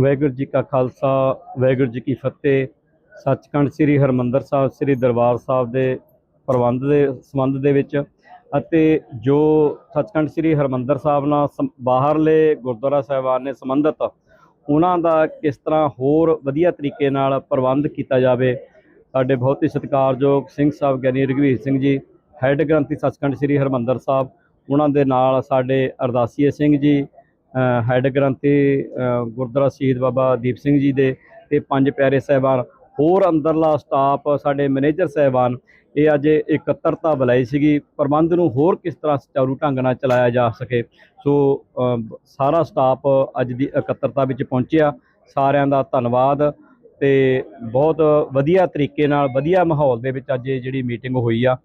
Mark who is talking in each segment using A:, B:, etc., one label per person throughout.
A: ਵਾਹਿਗੁਰੂ ਜੀ ਕਾ ਖਾਲਸਾ, ਵਾਹਿਗੁਰੂ ਜੀ ਕੀ ਫਤਿਹ। ਸੱਚਖੰਡ ਸ੍ਰੀ ਹਰਮੰਦਰ ਸਾਹਿਬ, ਸ੍ਰੀ ਦਰਬਾਰ ਸਾਹਿਬ ਦੇ ਪ੍ਰਬੰਧ ਦੇ ਸੰਬੰਧ ਦੇ ਵਿੱਚ ਅਤੇ ਜੋ ਸੱਚਖੰਡ ਸ੍ਰੀ ਹਰਮੰਦਰ ਸਾਹਿਬ ਨਾਲ ਸੰ- ਬਾਹਰਲੇ ਗੁਰਦੁਆਰਾ ਸਾਹਿਬਾਨ ਨੇ ਸੰਬੰਧਿਤ, ਉਹਨਾਂ ਦਾ ਕਿਸ ਤਰ੍ਹਾਂ ਹੋਰ ਵਧੀਆ ਤਰੀਕੇ ਨਾਲ ਪ੍ਰਬੰਧ ਕੀਤਾ ਜਾਵੇ, ਸਾਡੇ ਬਹੁਤ ਹੀ ਸਤਿਕਾਰਯੋਗ ਸਿੰਘ ਸਾਹਿਬ ਗਿਆਨੀ ਰਘਵੀਰ ਸਿੰਘ ਜੀ, ਹੈੱਡ ਗ੍ਰੰਥੀ ਸੱਚਖੰਡ ਸ੍ਰੀ ਹਰਮੰਦਰ ਸਾਹਿਬ, ਉਹਨਾਂ ਦੇ ਨਾਲ ਸਾਡੇ ਅਰਦਾਸੀਏ ਸਿੰਘ ਜੀ ਹੈੱਡ ਗ੍ਰੰਥੀ ਗੁਰਦੁਆਰਾ ਸ਼ਹੀਦ ਬਾਬਾ ਦੀਪ ਸਿੰਘ ਜੀ ਦੇ ਤੇ ਪੰਜ ਪਿਆਰੇ ਸਾਹਿਬਾਨ, ਹੋਰ ਅੰਦਰਲਾ ਸਟਾਫ, ਸਾਡੇ ਮੈਨੇਜਰ ਸਾਹਿਬਾਨ, ਇਹ ਅੱਜ ਇਕੱਤਰਤਾ ਬੁਲਾਈ ਸੀਗੀ। ਪ੍ਰਬੰਧ ਨੂੰ ਹੋਰ ਕਿਸ ਤਰ੍ਹਾਂ ਸੁਚਾਰੂ ਢੰਗ ਨਾਲ ਚਲਾਇਆ ਜਾ ਸਕੇ? ਸੋ ਸਾਰਾ ਸਟਾਫ ਅੱਜ ਦੀ ਇਕੱਤਰਤਾ ਵਿੱਚ ਪਹੁੰਚਿਆ। ਸਾਰਿਆਂ ਦਾ ਧੰਨਵਾਦ ਤੇ ਬਹੁਤ ਵਧੀਆ ਤਰੀਕੇ ਨਾਲ, ਵਧੀਆ ਮਾਹੌਲ ਦੇ ਵਿੱਚ ਅੱਜ ਇਹ ਜਿਹੜੀ ਮੀਟਿੰਗ ਹੋਈ ਆ।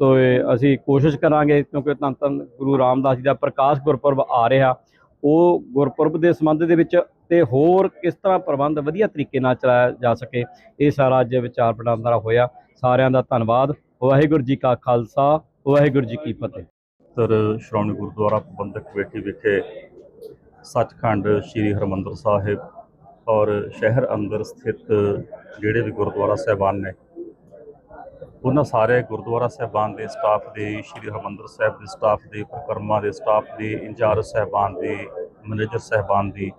A: ਤੋ ਅਸੀਂ ਕੋਸ਼ਿਸ਼ ਕਰਾਂਗੇ ਕਿਉਂਕਿ ਧੰਨ ਧੰਨ ਗੁਰੂ ਰਾਮਦਾਸ ਜੀ ਦਾ ਪ੍ਰਕਾਸ਼ ਗੁਰਪੁਰਬ ਆ ਰਿਹਾ। ਉਹ ਗੁਰਪੁਰਬ ਦੇ ਸੰਬੰਧ ਦੇ ਵਿੱਚ ਤੇ ਹੋਰ ਕਿਸ ਤਰ੍ਹਾਂ ਪ੍ਰਬੰਧ ਵਧੀਆ ਤਰੀਕੇ ਨਾਲ ਚਲਾਇਆ ਜਾ ਸਕੇ, ਇਹ ਸਾਰਾ ਅੱਜ ਵਿਚਾਰ ਵਟਾਂਦਰਾ ਹੋਇਆ। ਸਾਰਿਆਂ ਦਾ ਧੰਨਵਾਦ। ਵਾਹਿਗੁਰੂ ਜੀ ਕਾ ਖਾਲਸਾ, ਵਾਹਿਗੁਰੂ ਜੀ ਕੀ ਫਤਿਹ।
B: ਸਰ, ਸ਼੍ਰੋਮਣੀ ਗੁਰਦੁਆਰਾ ਪ੍ਰਬੰਧਕ ਕਮੇਟੀ ਵਿਖੇ ਸੱਚਖੰਡ ਸ੍ਰੀ ਹਰਮੰਦਰ ਸਾਹਿਬ ਔਰ ਸ਼ਹਿਰ ਅੰਦਰ ਸਥਿਤ ਜਿਹੜੇ ਵੀ ਗੁਰਦੁਆਰਾ ਸਾਹਿਬਾਨ ਨੇ ਉਹਨਾਂ ਸਾਰੇ ਗੁਰਦੁਆਰਾ ਸਾਹਿਬਾਨ ਦੇ ਸਟਾਫ ਦੇ, ਸ੍ਰੀ ਹਰਮੰਦਰ ਸਾਹਿਬ ਦੇ ਸਟਾਫ ਦੇ ਪ੍ਰਕਰਮਾ ਦੇ ਸਟਾਫ ਦੇ, ਇੰਚਾਰਜ ਸਾਹਿਬਾਨ ਦੇ, ਮੈਨੇਜਰ ਸਾਹਿਬਾਨ ਦੀ।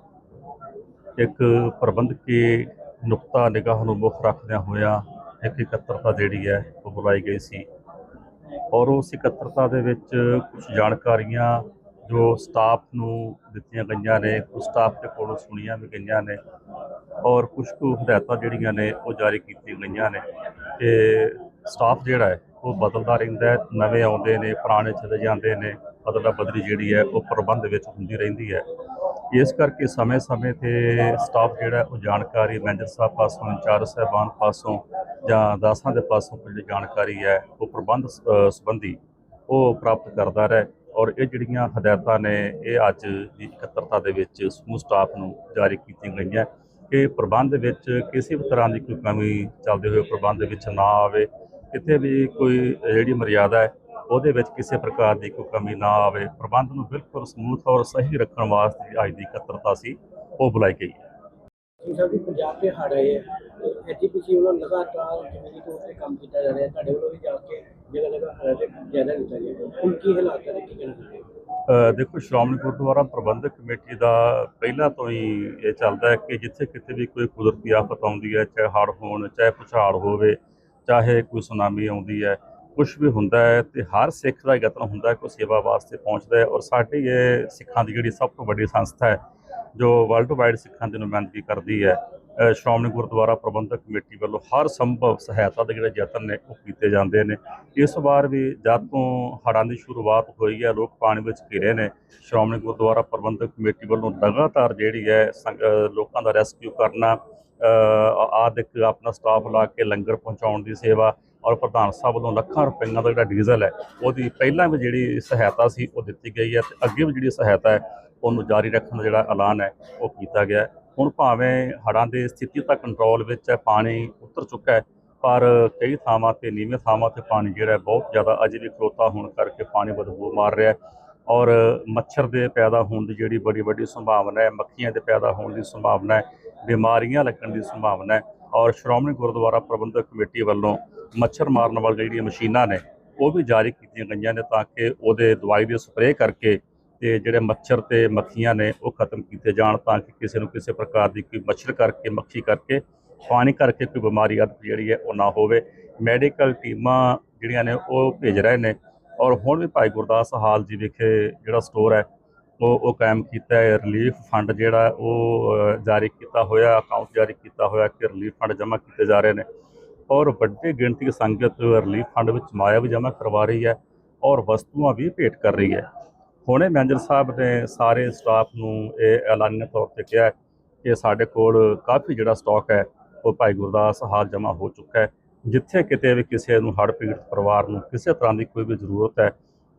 B: ਇੱਕ ਪ੍ਰਬੰਧਕੀ ਨੁਕਤਾ, ਨਿਗਾਹ ਨੂੰ ਮੁੱਖ ਰੱਖਦਿਆਂ ਹੋਇਆ ਇੱਕ ਇਕੱਤਰਤਾ ਜਿਹੜੀ ਹੈ ਉਹ ਬੁਲਾਈ ਗਈ ਸੀ। ਔਰ ਉਸ ਇਕੱਤਰਤਾ ਦੇ ਵਿੱਚ ਕੁਝ ਜਾਣਕਾਰੀਆਂ ਜੋ ਸਟਾਫ ਨੂੰ ਦਿੱਤੀਆਂ ਗਈਆਂ ਨੇ ਕੁਝ ਸਟਾਫ ਦੇ ਕੋਲੋਂ ਸੁਣੀਆਂ ਵੀ ਗਈਆਂ ਨੇ, ਔਰ ਕੁਝ ਕੁ ਹਦਾਇਤਾਂ ਜਿਹੜੀਆਂ ਨੇ ਉਹ ਜਾਰੀ ਕੀਤੀਆਂ ਗਈਆਂ ਨੇ। ਕਿ ਸਟਾਫ ਜਿਹੜਾ ਹੈ, ਉਹ ਬਦਲਦਾ ਰਹਿੰਦਾ ਹੈ, ਨਵੇਂ ਆਉਂਦੇ ਨੇ, ਪੁਰਾਣੇ ਚਲੇ ਜਾਂਦੇ ਨੇ, ਬਦਲਾ ਬਦਲੀ ਜਿਹੜੀ ਹੈ, ਉਹ ਪ੍ਰਬੰਧ ਵਿੱਚ ਹੁੰਦੀ ਰਹਿੰਦੀ ਹੈ। ਇਸ ਕਰਕੇ ਸਮੇਂ-ਸਮੇਂ ਤੇ ਸਟਾਫ ਜਿਹੜਾ ਉਹ ਜਾਣਕਾਰੀ ਮੈਨੇਜਰ ਸਾਹਿਬ ਪਾਸੋਂ, ਇੰਚਾਰਜ ਸਾਹਿਬਾਨ ਪਾਸੋਂ ਜਾਂ ਦਾਸਾਂ ਦੇ ਪਾਸੋਂ ਜਿਹੜੀ ਜਾਣਕਾਰੀ ਹੈ, ਉਹ ਪ੍ਰਬੰਧ ਸੰਬੰਧੀ ਉਹ ਪ੍ਰਾਪਤ ਕਰਦਾ ਰਹੇ ਔਰ ਇਹ ਜਿਹੜੀਆਂ ਹਦਾਇਤਾਂ ਨੇ, ਇਹ ਅੱਜ ਦੀ ਇਕੱਤਰਤਾ ਦੇ ਵਿੱਚ ਸਮੂਹ ਸਟਾਫ ਨੂੰ ਜਾਰੀ ਕੀਤੀਆਂ ਗਈਆਂ। ਕਿ ਪ੍ਰਬੰਧ ਵਿੱਚ ਕਿਸੇ ਵੀ ਤਰ੍ਹਾਂ ਦੀ ਕੋਈ ਕਮੀ ਚੱਲਦੇ ਹੋਏ, ਪ੍ਰਬੰਧ ਵਿੱਚ ਨਾ ਆਵੇ ਕਿਤੇ ਵੀ ਕੋਈ ਜਿਹੜੀ ਮਰਿਆਦਾ ਹੈ ਉਹਦੇ ਵਿੱਚ ਕਿਸੇ ਪ੍ਰਕਾਰ ਦੀ ਕੋਈ ਕਮੀ ਨਾ ਆਵੇ। ਪ੍ਰਬੰਧ ਨੂੰ ਬਿਲਕੁਲ ਸਮੂਥ ਔਰ ਸਹੀ ਰੱਖਣ ਵਾਸਤੇ ਅੱਜ ਦੀ ਇਕੱਤਰਤਾ ਸੀ ਉਹ ਬੁਲਾਈ ਗਈ ਹੈ।
C: ਸਿੰਘ ਸਾਹਿਬ ਜੀ ਪੰਜਾਬ ਦੇ ਹੜ੍ਹ ਆਏ ਹੈ ਐਜੀਪੀਸੀ ਵੱਲੋਂ ਲਗਾਤਾਰ ਜ਼ਮੀਨੀ ਤੌਰ ਤੇ ਕੰਮ ਕੀਤਾ ਜਾ ਰਿਹਾ ਹੈ ਤੁਹਾਡੇ ਵੱਲੋਂ ਵੀ ਜਾ ਕੇ ਜਗ੍ਹਾ ਜਗ੍ਹਾ ਹੜ੍ਹ ਦੇ ਜ਼ਿਆਦਾ ਕੀਤਾ ਗਿਆ। ਹੈ। ਹੁਣ ਕੀ ਹਾਲਾਤ ਹੈ ਕੀ ਕਹਿਣਾ ਚਾਹੁੰਦੇ ਹੋ?
B: ਅ, ਦੇਖੋ ਸ਼੍ਰੋਮਣੀ ਗੁਰਦੁਆਰਾ ਪ੍ਰਬੰਧਕ ਕਮੇਟੀ ਦਾ ਪਹਿਲਾਂ ਤੋਂ ਹੀ ਇਹ ਚੱਲਦਾ ਹੈ ਕਿ ਜਿੱਥੇ ਕਿਤੇ ਵੀ ਕੋਈ ਕੁਦਰਤੀ ਆਫਤ ਆਉਂਦੀ ਹੈ ਚਾਹੇ ਹੜ੍ਹ ਹੋਣ ਚਾਹੇ ਭੁਚਾਲ ਹੋਵੇ ਚਾਹੇ ਕੋਈ ਸੁਨਾਮੀ ਆਉਂਦੀ ਹੈ ਕੁਝ ਵੀ ਹੁੰਦਾ ਹੈ ਤੇ ਹਰ ਸਿੱਖ ਦਾ ਯਤਨ ਹੁੰਦਾ ਕੋਈ ਸੇਵਾ ਵਾਸਤੇ ਪਹੁੰਚਦਾ ਹੈ ਔਰ ਸਾਡੀ ਇਹ ਸਿੱਖਾਂ ਦੀ ਜਿਹੜੀ ਸਭ ਤੋਂ ਵੱਡੀ ਸੰਸਥਾ ਹੈ, ਜੋ ਵਰਲਡ ਵਾਈਡ ਸਿੱਖਾਂ ਦੀ ਨੁਮਾਇੰਦਗੀ ਕਰਦੀ ਹੈ ਸ਼੍ਰੋਮਣੀ ਗੁਰਦੁਆਰਾ ਪ੍ਰਬੰਧਕ ਕਮੇਟੀ ਵੱਲੋਂ ਹਰ ਸੰਭਵ ਸਹਾਇਤਾ ਦੇ ਜਿਹੜੇ ਯਤਨ ਨੇ ਉਹ ਕੀਤੇ ਜਾਂਦੇ ਨੇ। ਇਸ ਵਾਰ ਵੀ ਜਦ ਤੋਂ ਹੜ੍ਹਾਂ ਦੀ ਸ਼ੁਰੂਆਤ ਹੋਈ ਹੈ, ਲੋਕ ਪਾਣੀ ਵਿੱਚ ਘਿਰੇ ਨੇ, ਸ਼੍ਰੋਮਣੀ ਗੁਰਦੁਆਰਾ ਪ੍ਰਬੰਧਕ ਕਮੇਟੀ ਵੱਲੋਂ ਲਗਾਤਾਰ ਜਿਹੜੀ ਹੈ ਸੰਗ- ਲੋਕਾਂ ਦਾ ਰੈਸਕਿਊ ਕਰਨਾ ਆਦਿਕ ਆਪਣਾ ਸਟਾਫ ਲਾ ਕੇ ਲੰਗਰ ਪਹੁੰਚਾਉਣ ਦੀ ਸੇਵਾ ਔਰ ਪ੍ਰਧਾਨ ਸਾਹਿਬ ਵੱਲੋਂ ਲੱਖਾਂ ਰੁਪਈਆਂ ਦਾ ਜਿਹੜਾ ਡੀਜ਼ਲ ਹੈ, ਉਹਦੀ ਪਹਿਲਾਂ ਵੀ ਜਿਹੜੀ ਸਹਾਇਤਾ ਸੀ, ਉਹ ਦਿੱਤੀ ਗਈ ਹੈ ਤੇ ਅੱਗੇ ਵੀ ਜਿਹੜੀ ਸਹਾਇਤਾ ਹੈ, ਉਹਨੂੰ ਜਾਰੀ ਰੱਖਣ ਦਾ ਜਿਹੜਾ ਐਲਾਨ ਹੈ, ਉਹ ਕੀਤਾ ਗਿਆ ਹੁਣ ਭਾਵੇਂ ਹੜ੍ਹਾਂ ਦੀ ਸਥਿਤੀ ਤਾਂ ਕੰਟਰੋਲ ਵਿੱਚ ਹੈ, ਪਾਣੀ ਉਤਰ ਚੁੱਕਾ ਹੈ, ਪਰ ਕਈ ਥਾਵਾਂ ਤੇ, ਨੀਵੇਂ ਥਾਵਾਂ ਤੇ ਪਾਣੀ ਜਿਹੜਾ ਬਹੁਤ ਜ਼ਿਆਦਾ ਅਜੇ ਵੀ ਖਲੋਤਾ ਹੋਣ ਕਰਕੇ ਪਾਣੀ ਬਦਬੂ ਮਾਰ ਰਿਹਾ ਹੈ ਔਰ ਮੱਛਰ ਦੇ ਪੈਦਾ ਹੋਣ ਦੀ ਜਿਹੜੀ ਬੜੀ ਵੱਡੀ ਸੰਭਾਵਨਾ ਹੈ, ਮੱਖੀਆਂ ਦੇ ਪੈਦਾ ਹੋਣ ਦੀ ਸੰਭਾਵਨਾ ਹੈ ਬਿਮਾਰੀਆਂ ਲੱਗਣ ਦੀ ਸੰਭਾਵਨਾ ਹੈ ਔਰ ਸ਼੍ਰੋਮਣੀ ਗੁਰਦੁਆਰਾ ਪ੍ਰਬੰਧਕ ਕਮੇਟੀ ਵੱਲੋਂ ਮੱਛਰ ਮਾਰਨ ਵਾਲੀਆਂ ਜਿਹੜੀਆਂ ਮਸ਼ੀਨਾਂ ਨੇ, ਉਹ ਵੀ ਜਾਰੀ ਕੀਤੀਆਂ ਗਈਆਂ ਨੇ ਤਾਂ ਕਿ ਉਹਦੇ ਦਵਾਈ ਦੇ ਸਪਰੇਅ ਕਰਕੇ ਤੇ ਜਿਹੜੇ ਮੱਛਰ ਤੇ ਮੱਖੀਆਂ ਨੇ, ਉਹ ਖਤਮ ਕੀਤੇ ਜਾਣ ਤਾਂ ਕਿ ਕਿਸੇ ਨੂੰ ਕਿਸੇ ਪ੍ਰਕਾਰ ਦੀ ਕੋਈ ਮੱਛਰ ਕਰਕੇ, ਮੱਖੀ ਕਰਕੇ, ਪਾਣੀ ਕਰਕੇ ਕੋਈ ਬਿਮਾਰੀ ਆਦਿ ਜਿਹੜੀ ਹੈ ਉਹ ਨਾ ਹੋਵੇ। ਮੈਡੀਕਲ ਟੀਮਾਂ ਜਿਹੜੀਆਂ ਨੇ, ਉਹ ਭੇਜ ਰਹੇ ਨੇ ਔਰ ਹੁਣ ਵੀ ਭਾਈ ਗੁਰਦਾਸ ਹਾਲ ਜੀ ਵਿਖੇ ਜਿਹੜਾ ਸਟੋਰ ਹੈ ਉਹ ਉਹ ਕਾਇਮ ਕੀਤਾ ਹੈ ਰਿਲੀਫ ਫੰਡ ਜਿਹੜਾ ਉਹ ਜਾਰੀ ਕੀਤਾ ਹੋਇਆ ਅਕਾਊਂਟ ਜਾਰੀ ਕੀਤਾ ਹੋਇਆ ਕਿ ਰਿਲੀਫ ਫੰਡ ਜਮ੍ਹਾਂ ਕੀਤੇ ਜਾ ਰਹੇ ਨੇ। ਔਰ ਵੱਡੀ ਗਿਣਤੀ ਦੀ ਸੰਗਤ ਰਿਲੀਫ ਫੰਡ ਵਿੱਚ ਮਾਇਆ ਵੀ ਜਮ੍ਹਾਂ ਕਰਵਾ ਰਹੀ ਹੈ ਔਰ ਵਸਤੂਆਂ ਵੀ ਭੇਟ ਕਰ ਰਹੀ ਹੈ। ਹੁਣੇ ਮੈਨੇਜਰ ਸਾਹਿਬ ਨੇ ਸਾਰੇ ਸਟਾਫ ਨੂੰ ਇਹ ਐਲਾਨੀ ਤੌਰ ਤੇ ਕਿਹਾ ਕਿ ਸਾਡੇ ਕੋਲ ਕਾਫੀ ਜਿਹੜਾ ਸਟਾਕ ਹੈ, ਉਹ ਭਾਈ ਗੁਰਦਾਸ ਹਾਲ ਜਮ੍ਹਾਂ ਹੋ ਚੁੱਕਾ ਹੈ। ਜਿੱਥੇ ਕਿਤੇ ਵੀ ਕਿਸੇ ਨੂੰ ਹੜ੍ਹ ਪੀੜਤ ਪਰਿਵਾਰ ਨੂੰ ਕਿਸੇ ਤਰ੍ਹਾਂ ਦੀ ਕੋਈ ਵੀ ਜ਼ਰੂਰਤ ਹੈ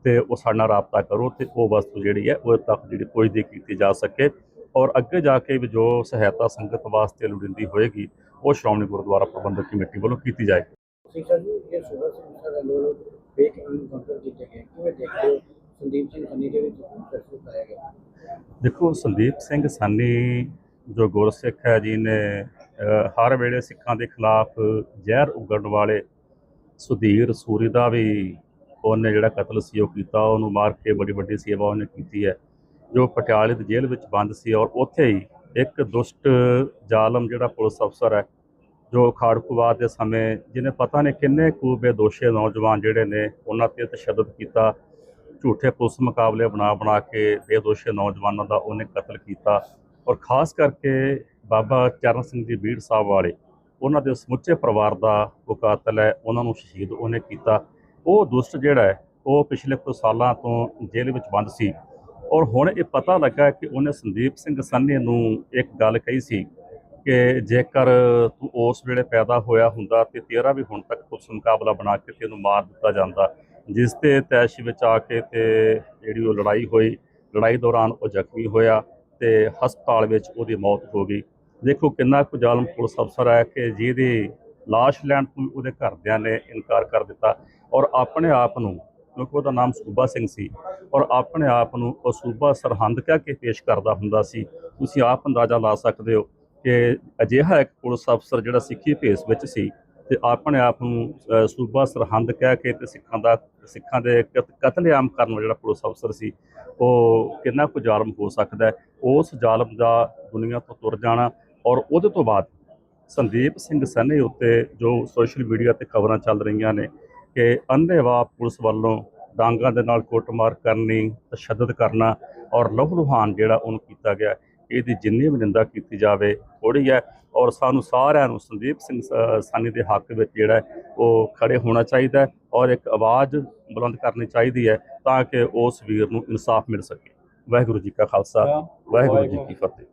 B: ਤੇ ਉਹ ਸਾਡੇ ਨਾਲ ਰਾਬਤਾ ਕਰੋ ਤੇ ਉਹ ਵਸਤੂ ਜਿਹੜੀ ਹੈ ਉਹ ਤੱਕ ਜਿਹੜੀ ਪਹੁੰਚਦੀ ਕੀਤੀ ਜਾ ਸਕੇ। ਔਰ ਅੱਗੇ ਜਾ ਕੇ ਵੀ ਜੋ ਸਹਾਇਤਾ ਸੰਗਤ ਵਾਸਤੇ ਲੋੜੀਂਦੀ ਹੋਏਗੀ ਉਹ ਸ਼੍ਰੋਮਣੀ ਗੁਰਦੁਆਰਾ ਪ੍ਰਬੰਧਕ ਕਮੇਟੀ ਵੱਲੋਂ ਕੀਤੀ ਜਾਏਗੀ।
C: ਸਿੰਘ ਸਾਹਿਬ ਜੀ ਇਹ ਸੁਬਾ ਸਿੰਘ ਸਾਹਿਬ ਵੱਲੋਂ ਫੇਕ ਇਨਕਾਊਂਟਰ ਕੀਤੇ ਗਏ। ਕਿਵੇਂ ਦੇਖਦੇ ਹੋ? ਸੰਦੀਪ ਸਿੰਘ ਸੰਨੀ ਦੇ ਵਿੱਚ ਪ੍ਰਸਤੁਤ ਆਇਆ ਗਿਆ?
B: ਦੇਖੋ ਸੰਦੀਪ ਸਿੰਘ ਸਾਨੀ ਜੋ ਗੁਰਸਿੱਖ ਹੈ ਜੀ ਨੇ ਹਰ ਵੇਲੇ ਸਿੱਖਾਂ ਦੇ ਖਿਲਾਫ ਜ਼ਹਿਰ ਉਗੜਨ ਵਾਲੇ ਸੁਧੀਰ ਸੂਰੀ ਦਾ ਵੀ ਉਹਨੇ ਜਿਹੜਾ ਕਤਲ ਸੀ ਉਹ ਕੀਤਾ, ਉਹਨੂੰ ਮਾਰ ਕੇ ਬੜੀ ਵੱਡੀ ਸੇਵਾ ਉਹਨੇ ਕੀਤੀ ਹੈ। ਜੋ ਪਟਿਆਲੇ ਦੀ ਜੇਲ੍ਹ ਵਿੱਚ ਬੰਦ ਸੀ ਔਰ ਉੱਥੇ ਹੀ ਇੱਕ ਦੁਸ਼ਟ ਜ਼ਾਲਮ ਜਿਹੜਾ ਪੁਲਿਸ ਅਫਸਰ ਹੈ, ਜੋ ਖਾੜਕੂਵਾਦ ਦੇ ਸਮੇਂ ਜਿਹਨੇ ਪਤਾ ਨਹੀਂ ਕਿੰਨੇ ਕੁ ਬੇਦੋਸ਼ੇ ਨੌਜਵਾਨ ਜਿਹੜੇ ਨੇ, ਉਹਨਾਂ ਤੇ ਤਸ਼ੱਦਦ ਕੀਤਾ, ਝੂਠੇ ਪੁਲਿਸ ਮੁਕਾਬਲੇ ਬਣਾ ਬਣਾ ਕੇ ਬੇਦੋਸ਼ੇ ਨੌਜਵਾਨਾਂ ਦਾ ਉਹਨੇ ਕਤਲ ਕੀਤਾ। ਔਰ ਖਾਸ ਕਰਕੇ ਬਾਬਾ ਚਰਨ ਸਿੰਘ ਜੀ ਬੀੜ ਸਾਹਿਬ ਵਾਲੇ, ਉਹਨਾਂ ਦੇ ਸਮੁੱਚੇ ਪਰਿਵਾਰ ਦਾ ਉਹ ਕਾਤਲ ਹੈ, ਉਹਨਾਂ ਨੂੰ ਸ਼ਹੀਦ ਉਹਨੇ ਕੀਤਾ। ਉਹ ਦੁਸ਼ਟ ਜਿਹੜਾ ਹੈ, ਉਹ ਪਿਛਲੇ ਕੁਝ ਸਾਲਾਂ ਤੋਂ ਜੇਲ੍ਹ ਵਿੱਚ ਬੰਦ ਸੀ। ਔਰ ਹੁਣ ਇਹ ਪਤਾ ਲੱਗਾ ਕਿ ਉਹਨੇ ਸੰਦੀਪ ਸਿੰਘ ਸੰਨੀ ਨੂੰ ਇੱਕ ਗੱਲ ਕਹੀ ਸੀ ਕਿ ਜੇਕਰ ਤੂੰ ਉਸ ਵੇਲੇ ਪੈਦਾ ਹੋਇਆ ਹੁੰਦਾ ਤੇ ਤੇਰਾ ਵੀ ਹੁਣ ਤੱਕ ਪੁਲਿਸ ਮੁਕਾਬਲਾ ਬਣਾ ਕੇ ਤੈਨੂੰ ਮਾਰ ਦਿੱਤਾ ਜਾਂਦਾ, ਜਿਸ ਤੇ ਤੈਸ਼ ਵਿੱਚ ਆ ਕੇ ਤੇ ਜਿਹੜੀ ਉਹ ਲੜਾਈ ਹੋਈ, ਲੜਾਈ ਦੌਰਾਨ ਉਹ ਜ਼ਖਮੀ ਹੋਇਆ ਤੇ ਹਸਪਤਾਲ ਵਿੱਚ ਉਹਦੀ ਮੌਤ ਹੋ ਗਈ। ਦੇਖੋ ਕਿੰਨਾ ਕੁ ਜ਼ਾਲਮ ਪੁਲਿਸ ਅਫਸਰ ਹੈ ਕਿ ਜਿਹਦੀ ਲਾਸ਼ ਲੈਣ ਤੋਂ ਵੀ ਉਹਦੇ ਘਰਦਿਆਂ ਨੇ ਇਨਕਾਰ ਕਰ ਦਿੱਤਾ ਔਰ ਆਪਣੇ ਆਪ ਨੂੰ, ਕਿਉਂਕਿ ਉਹਦਾ ਨਾਮ ਸੂਬਾ ਸਿੰਘ ਸੀ, ਔਰ ਆਪਣੇ ਆਪ ਨੂੰ ਉਹ ਸੂਬਾ ਸਰਹੰਦ ਕਹਿ ਕੇ ਪੇਸ਼ ਕਰਦਾ ਹੁੰਦਾ ਸੀ। ਤੁਸੀਂ ਆਪ ਅੰਦਾਜ਼ਾ ਲਾ ਸਕਦੇ ਹੋ ਕਿ ਅਜਿਹਾ ਇੱਕ ਪੁਲਿਸ ਅਫਸਰ ਜਿਹੜਾ ਸਿੱਖੀ ਭੇਸ ਵਿੱਚ ਸੀ ਤੇ ਆਪਣੇ ਆਪ ਨੂੰ ਸੂਬਾ ਸਰਹੰਦ ਕਹਿ ਕੇ ਤੇ ਸਿੱਖਾਂ ਦਾ, ਸਿੱਖਾਂ ਦੇ ਕਤ- ਕਤਲੇਆਮ ਕਰਨ ਵਾਲਾ ਜਿਹੜਾ ਪੁਲਿਸ ਅਫਸਰ ਸੀ, ਉਹ ਕਿੰਨਾ ਕੁ ਜ਼ਾਲਮ ਹੋ ਸਕਦਾ ਉਸ ਜ਼ਾਲਮ ਦਾ ਦੁਨੀਆ ਤੋਂ ਤੁਰ ਜਾਣਾ ਔਰ ਉਹਦੇ ਤੋਂ ਬਾਅਦ ਸੰਦੀਪ ਸਿੰਘ ਸੈਣੀ ਉੱਤੇ ਜੋ ਸੋਸ਼ਲ ਮੀਡੀਆ ਤੇ ਖਬਰਾਂ ਚੱਲ ਰਹੀਆਂ ਨੇ ਕਿ ਅੰਨ੍ਹੇਵਾਹ ਪੁਲਿਸ ਵੱਲੋਂ ਡਾਂਗਾਂ ਦੇ ਨਾਲ ਕੁੱਟਮਾਰ ਕਰਨੀ ਤਸ਼ੱਦਦ ਕਰਨਾ ਔਰ ਲਹੂ ਲੁਹਾਨ ਜਿਹੜਾ ਉਹਨੂੰ ਕੀਤਾ ਗਿਆ ਇਹਦੀ ਜਿੰਨੀ ਵੀ ਨਿੰਦਾ ਕੀਤੀ ਜਾਵੇ ਥੋੜੀ ਹੈ ਔਰ ਸਾਨੂੰ ਸਾਰਿਆਂ ਨੂੰ ਸੰਦੀਪ ਸਿੰਘ ਸਾਨੀ ਦੇ ਹੱਕ ਵਿੱਚ ਜਿਹੜਾ ਉਹ ਖੜੇ ਹੋਣਾ ਚਾਹੀਦਾ ਔਰ ਇੱਕ ਆਵਾਜ਼ ਬੁਲੰਦ ਕਰਨੀ ਚਾਹੀਦੀ ਹੈ ਤਾਂ ਕਿ ਉਸ ਵੀਰ ਨੂੰ ਇਨਸਾਫ ਮਿਲ ਸਕੇ। ਵਾਹਿਗੁਰੂ ਜੀ ਕਾ ਖਾਲਸਾ ਵਾਹਿਗੁਰੂ ਜੀ ਕੀ ਫਤਿਹ।